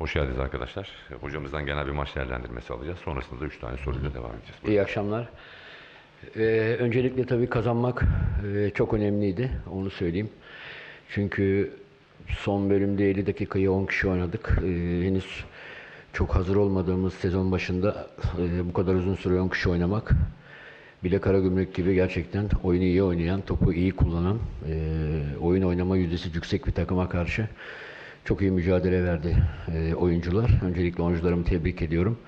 Hoş geldiniz arkadaşlar. Hocamızdan genel bir maç değerlendirmesi alacağız. Sonrasında da 3 tane soruyla devam edeceğiz. Buyurun. İyi akşamlar. Ee, öncelikle tabii kazanmak e, çok önemliydi. Onu söyleyeyim. Çünkü son bölümde 50 dakikayı 10 kişi oynadık. Ee, henüz çok hazır olmadığımız sezon başında e, bu kadar uzun süre 10 kişi oynamak bile Karagümrük gibi gerçekten oyunu iyi oynayan, topu iyi kullanan, e, oyun oynama yüzdesi yüksek bir takıma karşı çok iyi mücadele verdi e, oyuncular. Öncelikle oyuncularımı tebrik ediyorum.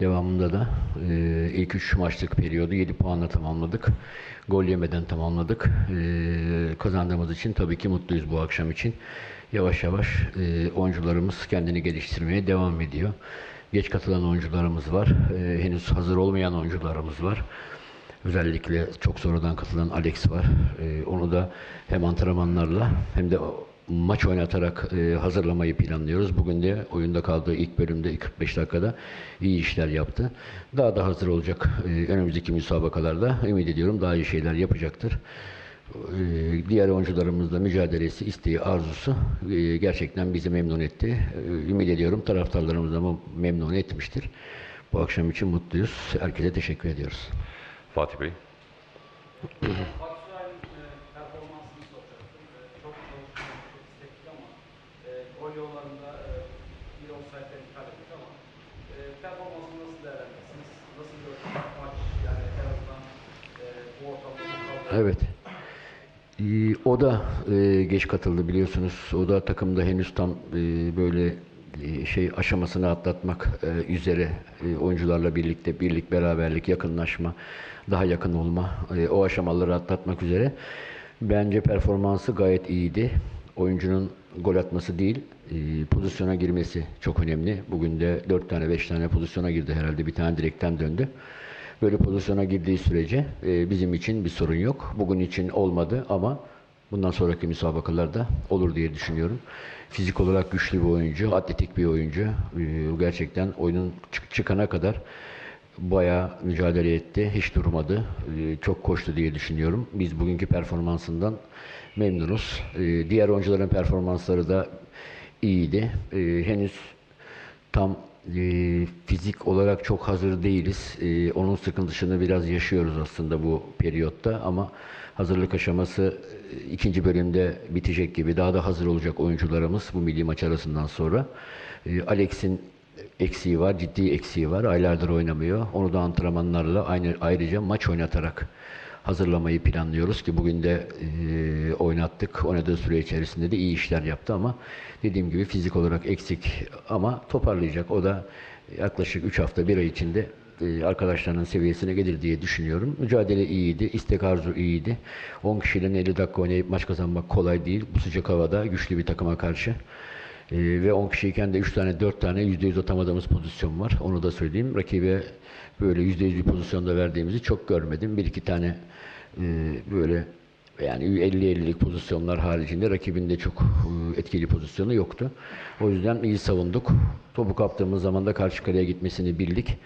Devamında da e, ilk 3 maçlık periyodu 7 puanla tamamladık. Gol yemeden tamamladık. E, kazandığımız için tabii ki mutluyuz bu akşam için. Yavaş yavaş e, oyuncularımız kendini geliştirmeye devam ediyor. Geç katılan oyuncularımız var. E, henüz hazır olmayan oyuncularımız var. Özellikle çok sonradan katılan Alex var. Ee, onu da hem antrenmanlarla hem de maç oynatarak e, hazırlamayı planlıyoruz. Bugün de oyunda kaldığı ilk bölümde 45 dakikada iyi işler yaptı. Daha da hazır olacak e, önümüzdeki müsabakalarda. Ümit ediyorum daha iyi şeyler yapacaktır. Ee, Diğer oyuncularımızla mücadelesi, isteği, arzusu e, gerçekten bizi memnun etti. Ee, Ümit ediyorum taraftarlarımız da memnun etmiştir. Bu akşam için mutluyuz. Herkese teşekkür ediyoruz. Fatih Bey. Batshuayi'nin e, performansını soracaktım. E, çok çalışkan, çok istekli ama e, gol yollarında e, bir offside'den iptal ettik ama e, performansını nasıl değerlendirirsiniz? Nasıl gördünüz maç? Yani en azından e, bu ortamda çok kaldı. Evet. Ee, O da e, geç katıldı biliyorsunuz. O da takımda henüz tam e, böyle e, şey aşamasını atlatmak üzere oyuncularla birlikte birlik beraberlik yakınlaşma daha yakın olma o aşamaları atlatmak üzere bence performansı gayet iyiydi. Oyuncunun gol atması değil pozisyona girmesi çok önemli. Bugün de 4 tane 5 tane pozisyona girdi herhalde bir tane direkten döndü. Böyle pozisyona girdiği sürece e, bizim için bir sorun yok. Bugün için olmadı ama bundan sonraki müsabakalarda olur diye düşünüyorum. Fizik olarak güçlü bir oyuncu, atletik bir oyuncu. E, gerçekten oyunun çık- çıkana kadar bayağı mücadele etti. Hiç durmadı. E, çok koştu diye düşünüyorum. Biz bugünkü performansından memnunuz. E, diğer oyuncuların performansları da iyiydi. E, henüz tam e, fizik olarak çok hazır değiliz. E, onun sıkıntısını biraz yaşıyoruz aslında bu periyotta ama hazırlık aşaması e, ikinci bölümde bitecek gibi daha da hazır olacak oyuncularımız bu milli maç arasından sonra. E, Alex'in eksiği var, ciddi eksiği var. Aylardır oynamıyor. Onu da antrenmanlarla aynı ayrıca maç oynatarak hazırlamayı planlıyoruz ki bugün de e, oynattık. Oynadığı süre içerisinde de iyi işler yaptı ama dediğim gibi fizik olarak eksik ama toparlayacak. O da yaklaşık 3 hafta, 1 ay içinde e, arkadaşlarının seviyesine gelir diye düşünüyorum. Mücadele iyiydi, istek arzu iyiydi. 10 kişiyle 50 dakika oynayıp maç kazanmak kolay değil. Bu sıcak havada güçlü bir takıma karşı. Ee, ve 10 kişiyken de 3 tane 4 tane %100 atamadığımız pozisyon var. Onu da söyleyeyim. Rakibe böyle %100 bir pozisyonda verdiğimizi çok görmedim. Bir iki tane e, böyle yani 50-50'lik pozisyonlar haricinde rakibinde çok e, etkili pozisyonu yoktu. O yüzden iyi savunduk. Topu kaptığımız zaman da karşı kaleye gitmesini bildik.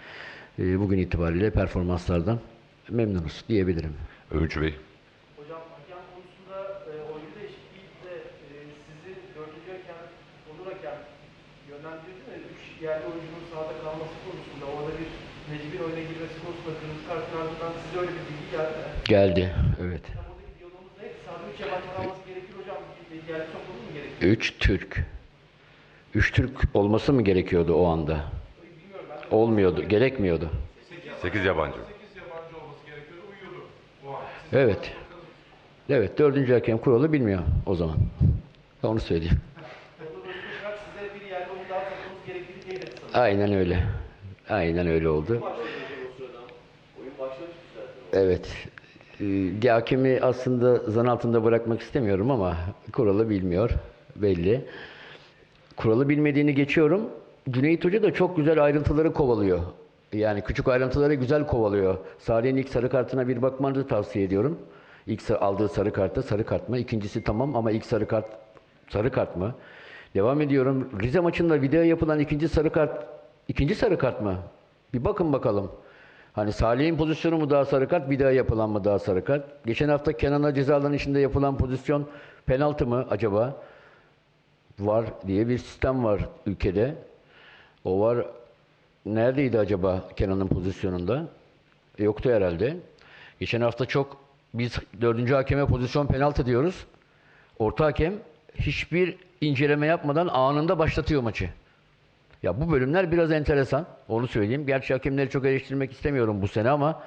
E, bugün itibariyle performanslardan memnunuz diyebilirim. Övüncü Bey. Hocam hakem konusunda e, oyuncu değişikliği de e, sizi dördüncü hakem, Onur hakem yönlendirdi mi? Üç yerli oyuncunun sahada kalması konusunda orada bir Necip'in oyuna girmesi konusunda kırmızı kartın ardından size öyle bir bilgi geldi mi? Geldi. Evet. Tam oradaki diyalogumuz neydi? Sahada üç yabancı kalması gerekir hocam. Bir yerli topluluğu mu gerekir? 3 Türk. 3 Türk olması mı gerekiyordu o anda? Olmuyordu, gerekmiyordu. 8 yabancı. Evet. Evet, dördüncü hakem kuralı bilmiyor o zaman. Onu söyleyeyim. Onur Öztürk size bir yerli oyuncu daha takmamız gerektiğini teyit etti sanırım. Aynen öyle. Aynen öyle oldu. Evet. Ee, hakemi aslında zan altında bırakmak istemiyorum ama kuralı bilmiyor. Belli. Kuralı bilmediğini geçiyorum. Cüneyt Hoca da çok güzel ayrıntıları kovalıyor. Yani küçük ayrıntıları güzel kovalıyor. Salih'in ilk sarı kartına bir bakmanızı tavsiye ediyorum. İlk aldığı sarı kartta sarı kart mı? İkincisi tamam ama ilk sarı kart sarı kart mı? Devam ediyorum. Rize maçında video yapılan ikinci sarı kart ikinci sarı kart mı? Bir bakın bakalım. Hani Salih'in pozisyonu mu daha sarı kart, bir daha yapılan mı daha sarı kart? Geçen hafta Kenan'a cezaların içinde yapılan pozisyon penaltı mı acaba? Var diye bir sistem var ülkede. O var. Neredeydi acaba Kenan'ın pozisyonunda? Yoktu herhalde. Geçen hafta çok biz dördüncü hakeme pozisyon penaltı diyoruz. Orta hakem hiçbir inceleme yapmadan anında başlatıyor maçı. Ya bu bölümler biraz enteresan. Onu söyleyeyim. Gerçi hakemleri çok eleştirmek istemiyorum bu sene ama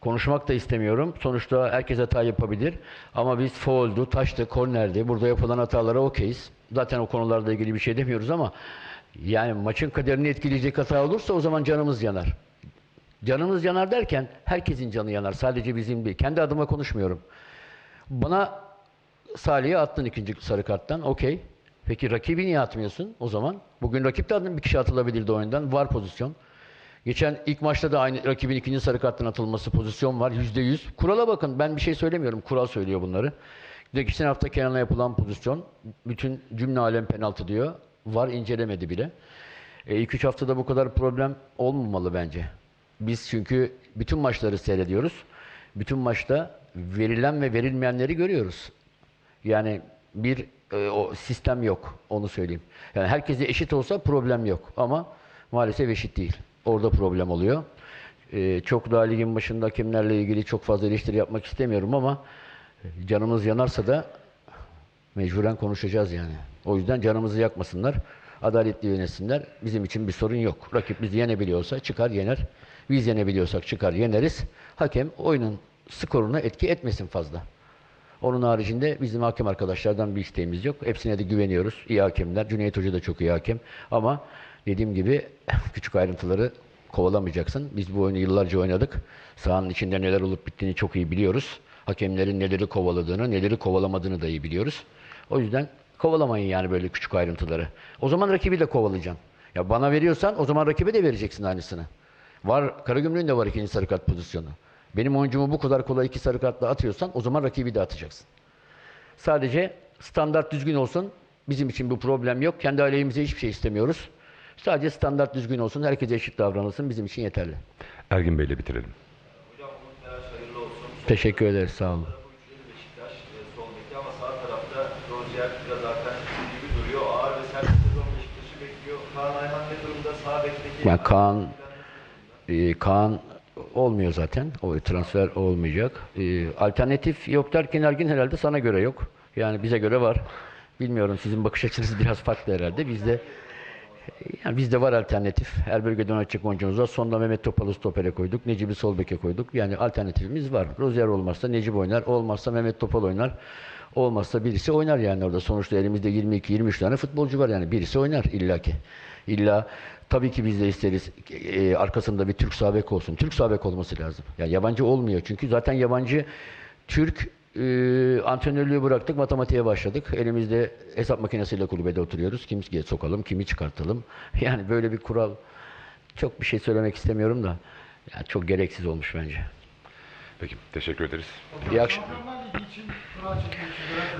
konuşmak da istemiyorum. Sonuçta herkes hata yapabilir. Ama biz fauld'u, taştı, kornerdi. Burada yapılan hatalara okeyiz. Zaten o konularla ilgili bir şey demiyoruz ama yani maçın kaderini etkileyecek hata olursa o zaman canımız yanar. Canımız yanar derken herkesin canı yanar. Sadece bizim değil. Kendi adıma konuşmuyorum. Bana Salih'e attın ikinci sarı karttan. Okey. Peki rakibi niye atmıyorsun o zaman? Bugün rakip de bir kişi atılabilirdi oyundan. Var pozisyon. Geçen ilk maçta da aynı rakibin ikinci sarı karttan atılması pozisyon var. Yüzde yüz. Kurala bakın. Ben bir şey söylemiyorum. Kural söylüyor bunları. Geçen hafta Kenan'a yapılan pozisyon. Bütün cümle alem penaltı diyor. Var incelemedi bile. E, ilk üç haftada bu kadar problem olmamalı bence. Biz çünkü bütün maçları seyrediyoruz. Bütün maçta verilen ve verilmeyenleri görüyoruz. Yani bir e, o sistem yok. Onu söyleyeyim. Yani herkese eşit olsa problem yok. Ama maalesef eşit değil. Orada problem oluyor. E, çok daha ligin başında hakemlerle ilgili çok fazla eleştiri yapmak istemiyorum ama canımız yanarsa da mecburen konuşacağız yani. O yüzden canımızı yakmasınlar. Adaletli yönetsinler. Bizim için bir sorun yok. Rakip bizi yenebiliyorsa çıkar yener. Biz yenebiliyorsak çıkar yeneriz. Hakem oyunun skoruna etki etmesin fazla. Onun haricinde bizim hakem arkadaşlardan bir isteğimiz yok. Hepsine de güveniyoruz. İyi hakemler. Cüneyt Hoca da çok iyi hakem. Ama dediğim gibi küçük ayrıntıları kovalamayacaksın. Biz bu oyunu yıllarca oynadık. Sahanın içinde neler olup bittiğini çok iyi biliyoruz. Hakemlerin neleri kovaladığını, neleri kovalamadığını da iyi biliyoruz. O yüzden kovalamayın yani böyle küçük ayrıntıları. O zaman rakibi de kovalayacaksın. Ya bana veriyorsan o zaman rakibe de vereceksin aynısını. Var, Karagümrük'ün de var ikinci sarı kart pozisyonu. Benim oyuncumu bu kadar kolay iki sarı kartla atıyorsan o zaman rakibi de atacaksın. Sadece standart düzgün olsun. Bizim için bu problem yok. Kendi aleyhimize hiçbir şey istemiyoruz. Sadece standart düzgün olsun. Herkese eşit davranılsın. Bizim için yeterli. Ergin Bey'le bitirelim. Hocam. Teşekkür ederiz. Sağ olun. Beşiktaş e, sol beki ama sağ tarafta Rozier biraz alternatif gibi duruyor. Ağır ve sert bir sezon Beşiktaş'ı bekliyor. Kaan Ayhan ne durumda? Sağ bekteki... Yani Kaan e, Kaan olmuyor zaten. O transfer olmayacak. E, alternatif yok derken Ergin herhalde sana göre yok. Yani bize göre var. Bilmiyorum sizin bakış açınız biraz farklı herhalde. Bizde yani bizde var alternatif. Her bölgeden oynayacak oyuncumuz var. Sonda Mehmet Topal'ı stopere koyduk. Necip'i sol beke koyduk. Yani alternatifimiz var. Rozier olmazsa Necip oynar. Olmazsa Mehmet Topal oynar. Olmazsa birisi oynar yani orada. Sonuçta elimizde 22-23 tane futbolcu var yani. Birisi oynar illaki. İlla tabii ki biz de isteriz e, arkasında bir Türk sağ bek olsun. Türk sağ bek olması lazım. Yani yabancı olmuyor. Çünkü zaten yabancı Türk e, antrenörlüğü bıraktık, matematiğe başladık. Elimizde hesap makinesiyle kulübede oturuyoruz. Kimi sokalım, kimi çıkartalım. Yani böyle bir kural çok bir şey söylemek istemiyorum da yani çok gereksiz olmuş bence. Peki, teşekkür ederiz. İyi akşam.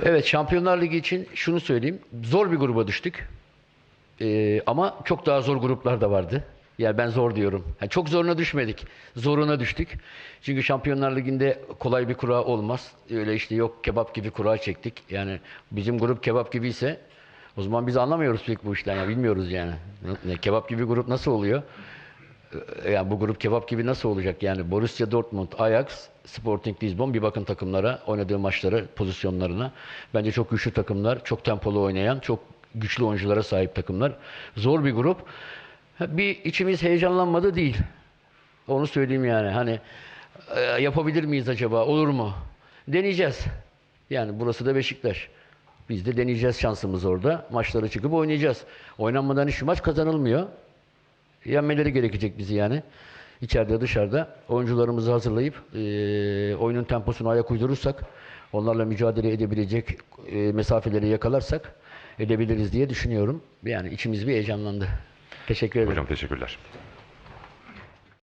Evet, Şampiyonlar Ligi için şunu söyleyeyim. Zor bir gruba düştük. Ee, ama çok daha zor gruplar da vardı. Yani ben zor diyorum. Yani çok zoruna düşmedik. Zoruna düştük. Çünkü Şampiyonlar Ligi'nde kolay bir kura olmaz. Öyle işte yok kebap gibi kura çektik. Yani bizim grup kebap gibi ise o zaman biz anlamıyoruz pek bu işten. Yani bilmiyoruz yani. Kebap gibi grup nasıl oluyor? Ee, Yani bu grup kebap gibi nasıl olacak? Yani Borussia Dortmund, Ajax, Sporting Lisbon bir bakın takımlara, oynadığı maçlara, pozisyonlarına. Bence çok güçlü takımlar, çok tempolu oynayan, çok güçlü oyunculara sahip takımlar. Zor bir grup. Bir içimiz heyecanlanmadı değil. Onu söyleyeyim yani. Hani e, yapabilir miyiz acaba? Olur mu? Deneyeceğiz. Yani burası da Beşiktaş. Biz de deneyeceğiz şansımız orada. Maçlara çıkıp oynayacağız. Oynanmadan hiçbir maç kazanılmıyor. Yenmeleri gerekecek bizi yani. İçeride dışarıda oyuncularımızı hazırlayıp e, oyunun temposuna ayak uydurursak, onlarla mücadele edebilecek e, mesafeleri yakalarsak edebiliriz diye düşünüyorum. Yani içimiz bir heyecanlandı. Teşekkür ederim. Hocam teşekkürler.